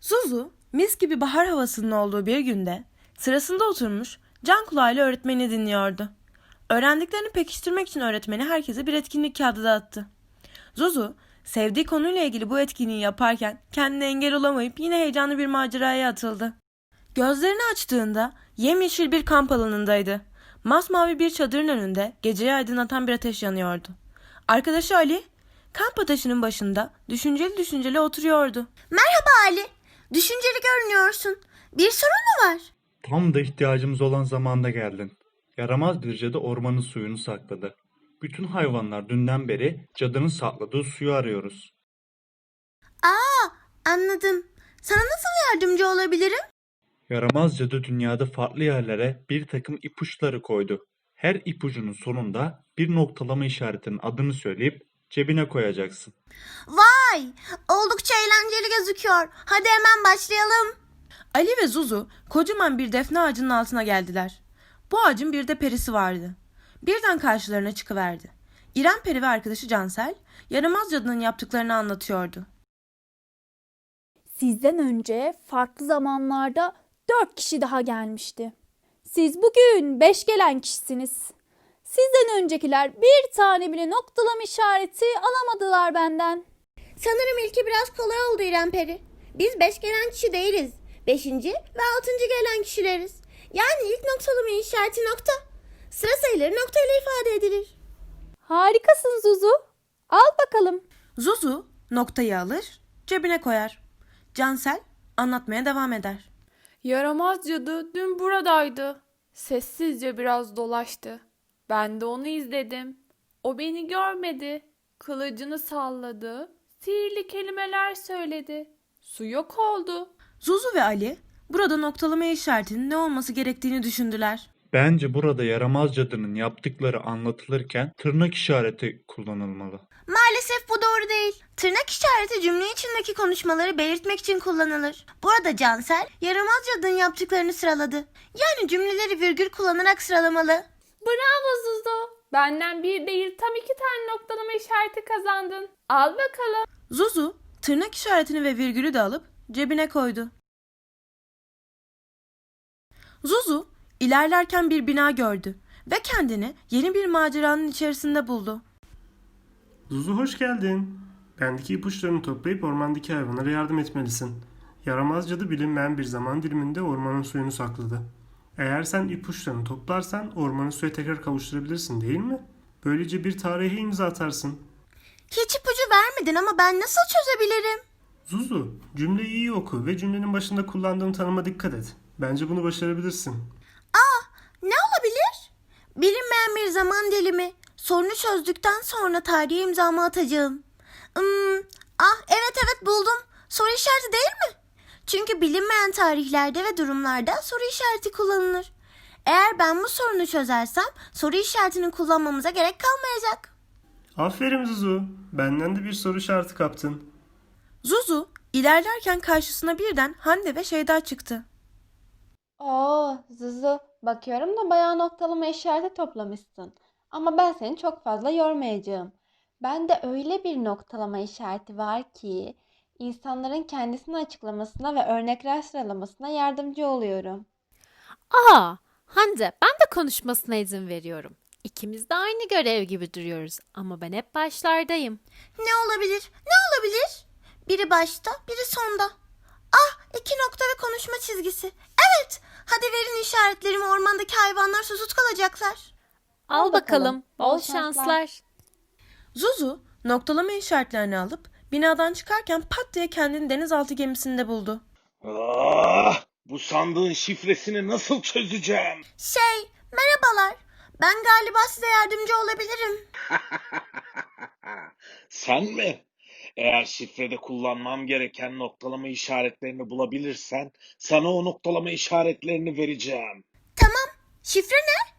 Zuzu, mis gibi bahar havasının olduğu bir günde sırasında oturmuş can kulağıyla öğretmeni dinliyordu. Öğrendiklerini pekiştirmek için öğretmeni herkese bir etkinlik kağıdı dağıttı. Zuzu, sevdiği konuyla ilgili bu etkinliği yaparken kendine engel olamayıp yine heyecanlı bir maceraya atıldı. Gözlerini açtığında yemyeşil bir kamp alanındaydı. Masmavi bir çadırın önünde geceyi aydınlatan bir ateş yanıyordu. Arkadaşı Ali, kamp ateşinin başında düşünceli düşünceli oturuyordu. Merhaba Ali. Düşünceli görünüyorsun. Bir sorun mu var? Tam da ihtiyacımız olan zamanda geldin. Yaramaz bir cadı ormanın suyunu sakladı. Bütün hayvanlar dünden beri cadının sakladığı suyu arıyoruz. Aa, anladım. Sana nasıl yardımcı olabilirim? Yaramaz cadı dünyada farklı yerlere bir takım ipuçları koydu. Her ipucunun sonunda bir noktalama işaretinin adını söyleyip cebine koyacaksın. Vay, oldukça eğlenceli gözüküyor. Hadi hemen başlayalım. Ali ve Zuzu kocaman bir defne ağacının altına geldiler. Bu ağacın bir de perisi vardı. Birden karşılarına çıkıverdi. İrem Peri ve arkadaşı Cansel, yaramaz cadının yaptıklarını anlatıyordu. Sizden önce farklı zamanlarda dört kişi daha gelmişti. Siz bugün beş gelen kişisiniz. Sizden öncekiler bir tane bile noktalama işareti alamadılar benden. Sanırım ilki biraz kolay oldu İrem Peri. Biz beş gelen kişi değiliz. Beşinci ve altıncı gelen kişileriz. Yani ilk noktalama işareti nokta. Sıra sayıları nokta ile ifade edilir. Harikasın Zuzu. Al bakalım. Zuzu noktayı alır, cebine koyar. Cansel anlatmaya devam eder. Yaramaz cadı dün buradaydı. Sessizce biraz dolaştı. Ben de onu izledim. O beni görmedi. Kılıcını salladı. Sihirli kelimeler söyledi. Su yok oldu. Zuzu ve Ali burada noktalama işaretinin ne olması gerektiğini düşündüler. Bence burada yaramaz cadının yaptıkları anlatılırken tırnak işareti kullanılmalı. Maalesef bu doğru değil. Tırnak işareti cümle içindeki konuşmaları belirtmek için kullanılır. Burada Cansel, yaramaz cadının yaptıklarını sıraladı. Yani cümleleri virgül kullanarak sıralamalı. Bravo Zuzu. Benden bir değil tam iki tane noktalama işareti kazandın. Al bakalım. Zuzu tırnak işaretini ve virgülü de alıp cebine koydu. Zuzu ilerlerken bir bina gördü ve kendini yeni bir maceranın içerisinde buldu. Zuzu hoş geldin. Bendeki ipuçlarını toplayıp ormandaki hayvanlara yardım etmelisin. Yaramaz cadı bilinmeyen bir zaman diliminde ormanın suyunu sakladı. Eğer sen ipuçlarını toplarsan ormanı suya tekrar kavuşturabilirsin değil mi? Böylece bir tarihe imza atarsın. Hiç ipucu vermedin ama ben nasıl çözebilirim? Zuzu, cümleyi iyi oku ve cümlenin başında kullandığın tanıma dikkat et. Bence bunu başarabilirsin. Ne olabilir? Bilinmeyen bir zaman dilimi. Sorunu çözdükten sonra tarihe imzamı atacağım. Hmm, ah evet evet buldum. Soru işareti değil mi? Çünkü bilinmeyen tarihlerde ve durumlarda soru işareti kullanılır. Eğer ben bu sorunu çözersem soru işaretini kullanmamıza gerek kalmayacak. Aferin Zuzu. Benden de bir soru işareti kaptın. Zuzu ilerlerken karşısına birden Hande ve Şeyda çıktı. Oo, Zuzu, bakıyorum da bayağı noktalama işareti toplamışsın. Ama ben seni çok fazla yormayacağım. Bende öyle bir noktalama işareti var ki insanların kendisini açıklamasına ve örnekler sıralamasına yardımcı oluyorum. Aa, Hande, ben de konuşmasına izin veriyorum. İkimiz de aynı görev gibi duruyoruz ama ben hep başlardayım. Ne olabilir? Ne olabilir? Biri başta, biri sonda. Ah, iki nokta ve konuşma çizgisi. Evet, hadi verin işaretlerimi ormandaki hayvanlar susuz kalacaklar. Al, Al bakalım, bakalım, bol bol şanslar. şanslar. Zuzu noktalama işaretlerini alıp binadan çıkarken pat diye kendini denizaltı gemisinde buldu. Ah, bu sandığın şifresini nasıl çözeceğim? Şey, merhabalar. Ben galiba size yardımcı olabilirim. Sen mi? Eğer şifrede kullanmam gereken noktalama işaretlerini bulabilirsen sana o noktalama işaretlerini vereceğim. Tamam, şifre ne?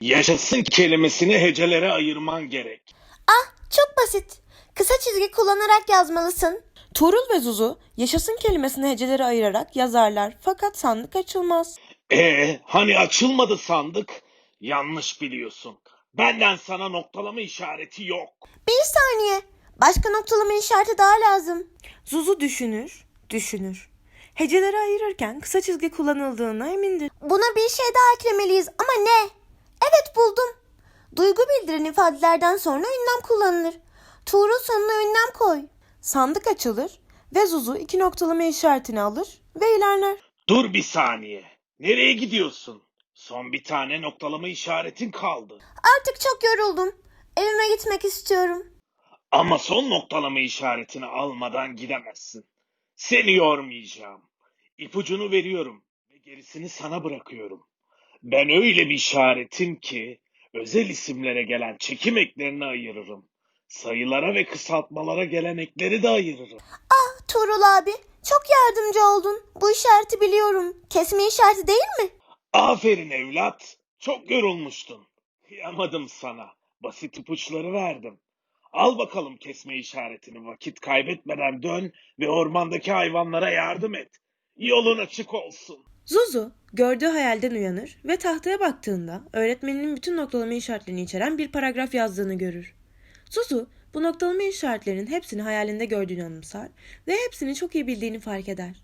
Yaşasın kelimesini hecelere ayırman gerek. Ah, çok basit. Kısa çizgi kullanarak yazmalısın. Tuğrul ve Zuzu yaşasın kelimesini heceleri ayırarak yazarlar fakat sandık açılmaz. Ee, hani açılmadı sandık? Yanlış biliyorsun. Benden sana noktalama işareti yok. Bir saniye. Başka noktalama işareti daha lazım. Zuzu düşünür, düşünür. Heceleri ayırırken kısa çizgi kullanıldığına emindi. Buna bir şey daha eklemeliyiz ama ne? Evet buldum. Duygu bildiren ifadelerden sonra ünlem kullanılır. Tuğrul sonuna ünlem koy. Sandık açılır ve Zuzu iki noktalama işaretini alır ve ilerler. Dur bir saniye. Nereye gidiyorsun? Son bir tane noktalama işaretin kaldı. Artık çok yoruldum. Evime gitmek istiyorum. Ama son noktalama işaretini almadan gidemezsin. Seni yormayacağım. İpucunu veriyorum ve gerisini sana bırakıyorum. Ben öyle bir işaretim ki özel isimlere gelen çekim eklerini ayırırım. Sayılara ve kısaltmalara gelen ekleri de ayırırım. Tuğrul abi çok yardımcı oldun. Bu işareti biliyorum. Kesme işareti değil mi? Aferin evlat. Çok yorulmuştun. Kıyamadım sana. Basit ipuçları verdim. Al bakalım kesme işaretini vakit kaybetmeden dön ve ormandaki hayvanlara yardım et. Yolun açık olsun. Zuzu gördüğü hayalden uyanır ve tahtaya baktığında öğretmeninin bütün noktalama işaretlerini içeren bir paragraf yazdığını görür. Zuzu bu noktalama işaretlerinin hepsini hayalinde gördüğünü anımsar ve hepsini çok iyi bildiğini fark eder.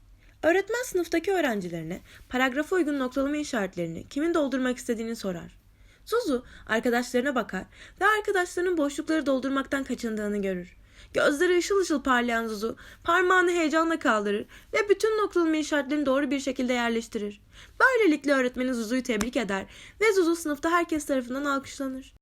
Öğretmen sınıftaki öğrencilerine paragrafa uygun noktalama işaretlerini kimin doldurmak istediğini sorar. Zuzu arkadaşlarına bakar ve arkadaşlarının boşlukları doldurmaktan kaçındığını görür. Gözleri ışıl ışıl parlayan Zuzu parmağını heyecanla kaldırır ve bütün noktalama işaretlerini doğru bir şekilde yerleştirir. Böylelikle öğretmeni Zuzu'yu tebrik eder ve Zuzu sınıfta herkes tarafından alkışlanır.